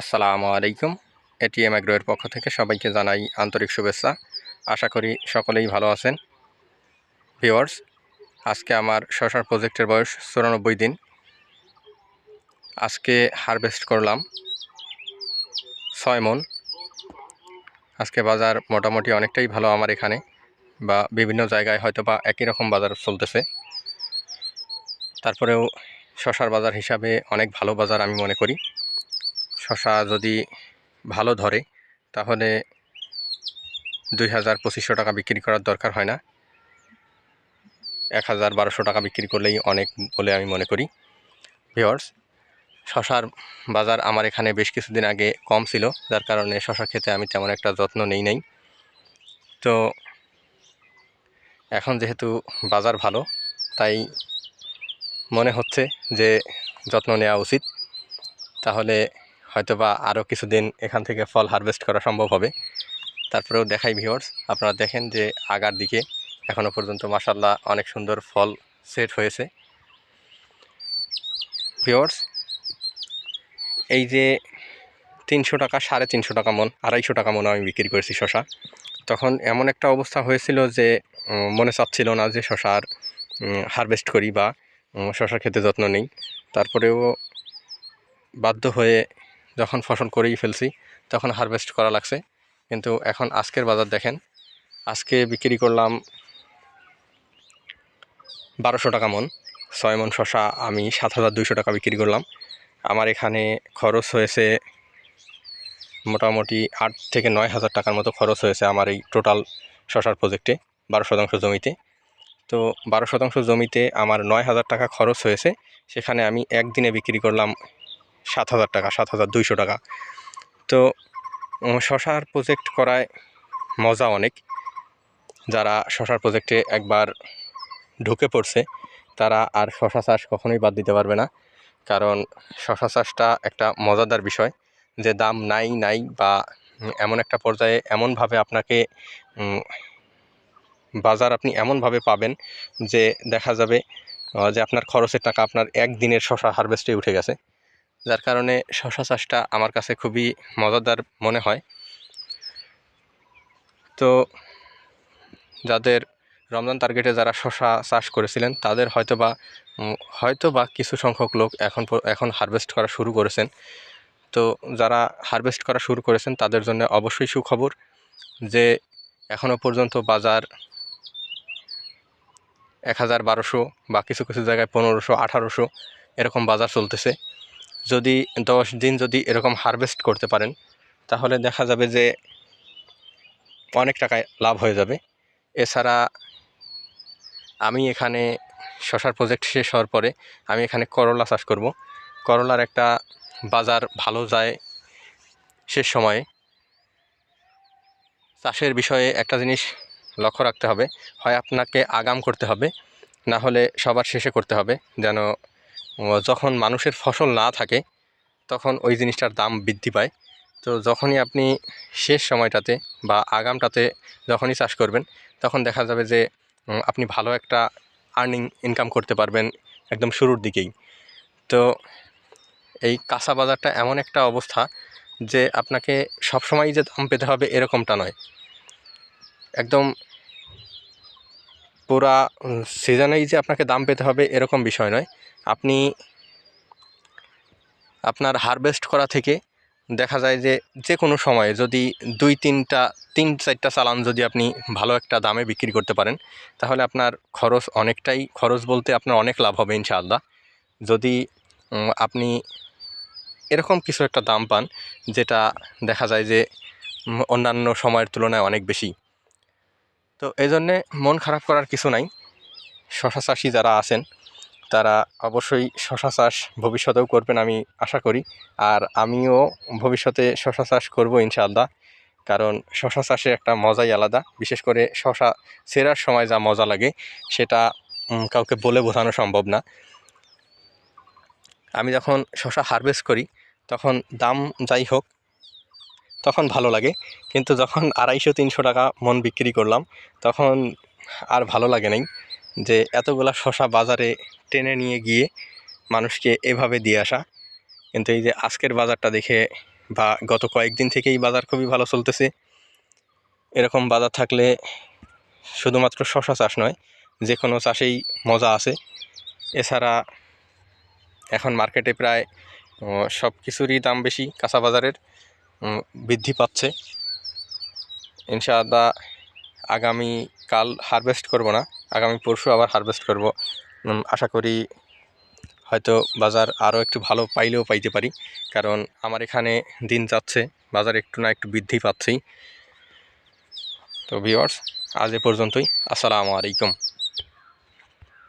আসসালামু আলাইকুম। এটিএম অ্যাগ্রোয়ের পক্ষ থেকে সবাইকে জানাই আন্তরিক শুভেচ্ছা। আশা করি সকলেই ভালো আছেন। ভিওয়ার্স আজকে আমার শশার প্রজেক্টের বয়স চুরানব্বই দিন। আজকে হারভেস্ট করলাম ছয় মন। আজকে বাজার মোটামুটি অনেকটাই ভালো আমার এখানে বা বিভিন্ন জায়গায় হয়তো বা একই রকম বাজার চলতেছে। তারপরেও শশার বাজার হিসাবে অনেক ভালো বাজার আমি মনে করি। শশা যদি ভালো ধরে, তাহলে দুই হাজার পঁচিশশো টাকা বিক্রি করার দরকার হয় না। এক হাজার বারোশো টাকা বিক্রি করলেই অনেক বলে আমি মনে করি। ভিওর্স শশার বাজার আমার এখানে বেশ কিছুদিন আগে কম ছিল, যার কারণে শশা খেতে আমি তেমন একটা যত্ন নেই নাই। তো এখন যেহেতু বাজার ভালো, তাই মনে হচ্ছে যে যত্ন নেওয়া উচিত। তাহলে হয়তো বা আরও কিছুদিন এখান থেকে ফল হারভেস্ট করা সম্ভব হবে। তারপরেও দেখাই ভিওর্স আপনারা দেখেন যে আগার দিকে এখনও পর্যন্ত মাসাল্লাহ অনেক সুন্দর ফল সেট হয়েছে। ভিওর্স এই যে তিনশো টাকা সাড়ে তিনশো টাকা মন আড়াইশো টাকা মন আমি বিক্রি করেছি শশা। তখন এমন একটা অবস্থা হয়েছিল যে মনে চাচ্ছিল না যে শশার হারভেস্ট করি বা উম, শশা খেতে যত্ন নেই। তারপরেও বাধ্য হয়ে যখন ফসল করেই ফেলছি, তখন হারভেস্ট করা লাগছে। কিন্তু এখন আজকের বাজার দেখেন, আজকে বিক্রি করলাম বারোশো টাকা মন, ছয় মন শশা আমি সাত হাজার দুইশো টাকা বিক্রি করলাম। আমার এখানে খরচ হয়েছে মোটামুটি আট থেকে নয় হাজার টাকার মতো খরচ হয়েছে আমার এই টোটাল শশার প্রজেক্টে বারো শতাংশ জমিতে। তো বারো শতাংশ জমিতে আমার নয় হাজার টাকা খরচ হয়েছে, সেখানে আমি একদিনে বিক্রি করলাম সাত হাজার টাকা, সাত হাজার দুইশো টাকা। তো শশার প্রজেক্ট করায় মজা অনেক। যারা শশার প্রজেক্টে একবার ঢুকে পড়ছে, তারা আর শশা চাষ কখনোই বাদ দিতে পারবে না। কারণ শশা চাষটা একটা মজাদার বিষয় যে দাম নাই নাই বা এমন একটা পর্যায়ে এমনভাবে আপনাকে বাজার আপনি এমনভাবে পাবেন যে দেখা যাবে যে আপনার খরচের টাকা আপনার একদিনের শশা হারভেস্টে উঠে গেছে। যার কারণে শশা চাষটা আমার কাছে খুবই মজাদার মনে হয়। তো যাদের রমজান টার্গেটে যারা শশা চাষ করেছিলেন, তাদের হয়তো বা হয়তো বা কিছু সংখ্যক লোক এখন এখন হারভেস্ট করা শুরু করেছেন। তো যারা হারভেস্ট করা শুরু করেছেন, তাদের জন্য অবশ্যই সুখবর যে এখনও পর্যন্ত বাজার এক হাজার বারোশো বা কিছু কিছু জায়গায় পনেরোশো, আঠারোশো এরকম বাজার চলতেছে। যদি দশ দিন যদি এরকম হারভেস্ট করতে পারেন, তাহলে দেখা যাবে যে অনেক টাকায় লাভ হয়ে যাবে। এছাড়া আমি এখানে শশার প্রজেক্ট শেষ হওয়ার পরে আমি এখানে করলা চাষ করব। করলার একটা বাজার ভালো যায় শেষ সময়ে। চাষের বিষয়ে একটা জিনিস লক্ষ্য রাখতে হবে, হয় আপনাকে আগাম করতে হবে, না হলে সবার শেষে করতে হবে, যেন যখন মানুষের ফসল না থাকে, তখন ওই জিনিসটার দাম বৃদ্ধি পায়। তো যখনই আপনি শেষ সময়টাতে বা আগামটাতে যখনই চাষ করবেন, তখন দেখা যাবে যে আপনি ভালো একটা আর্নিং ইনকাম করতে পারবেন একদম শুরুর দিকেই। তো এই কাঁচা বাজারটা এমন একটা অবস্থা যে, আপনাকে সবসময়ই যে দাম পেতে হবে এরকমটা নয়। একদম পুরা সিজনেই যে আপনাকে দাম পেতে হবে এরকম বিষয় নয়। আপনি আপনার হারভেস্ট করা থেকে দেখা যায় যে যে কোনো সময়ে যদি দুই, তিনটা, তিন, চারটা চালান যদি আপনি ভালো একটা দামে বিক্রি করতে পারেন, তাহলে আপনার খরচ অনেকটাই, খরচ বলতে আপনার অনেক লাভ হবে ইনশাআল্লাহ। যদি আপনি এরকম কিছু একটা দাম পান, যেটা দেখা যায় যে অন্যান্য সময়ের তুলনায় অনেক বেশি তো এই জন্যে মন খারাপ করার কিছু নাই। শশা চাষি যারা আছেন, তারা অবশ্যই শশা চাষ ভবিষ্যতেও করবেন আমি আশা করি। আর আমিও ভবিষ্যতে শশা চাষ করব ইনশাআল্লাহ, কারণ শশা চাষে একটা মজাই আলাদা। বিশেষ করে শশা সেরার সময় যা মজা লাগে, সেটা কাউকে বলে বোঝানো সম্ভব না। আমি যখন শশা হারভেস্ট করি, তখন দাম যাই হোক তখন ভালো লাগে। কিন্তু যখন আড়াইশো, তিনশো টাকা মন বিক্রি করলাম, তখন আর ভালো লাগে নাই যে এতগুলা শশা বাজারে টেনে নিয়ে গিয়ে মানুষকে এভাবে দিয়ে আসা। কিন্তু এই যে আজকের বাজারটা দেখে বা গত কয়েকদিন থেকেই বাজার খুবই ভালো চলতেছে। এরকম বাজার থাকলে শুধুমাত্র শশা চাষ নয় যে কোনো চাষেই মজা আছে। এছাড়া এখন মার্কেটে প্রায় সব কিছুরই দাম বেশি কাঁচা বাজারের। বৃদ্ধি পাচ্ছে। ইনশাআল্লাহ আগামী কাল হারভেস্ট করব না, আগামী পরশু আবার হারভেস্ট করব। আশা করি হয়তো বাজার আরও একটু ভালো পাইলেও পাইতে পারি, কারণ আমার এখানে দিন যাচ্ছে, বাজার একটু না একটু বৃদ্ধি পাচ্ছেই। তো ভিওয়ার্স আজ এ পর্যন্তই। আসসালামু আলাইকুম।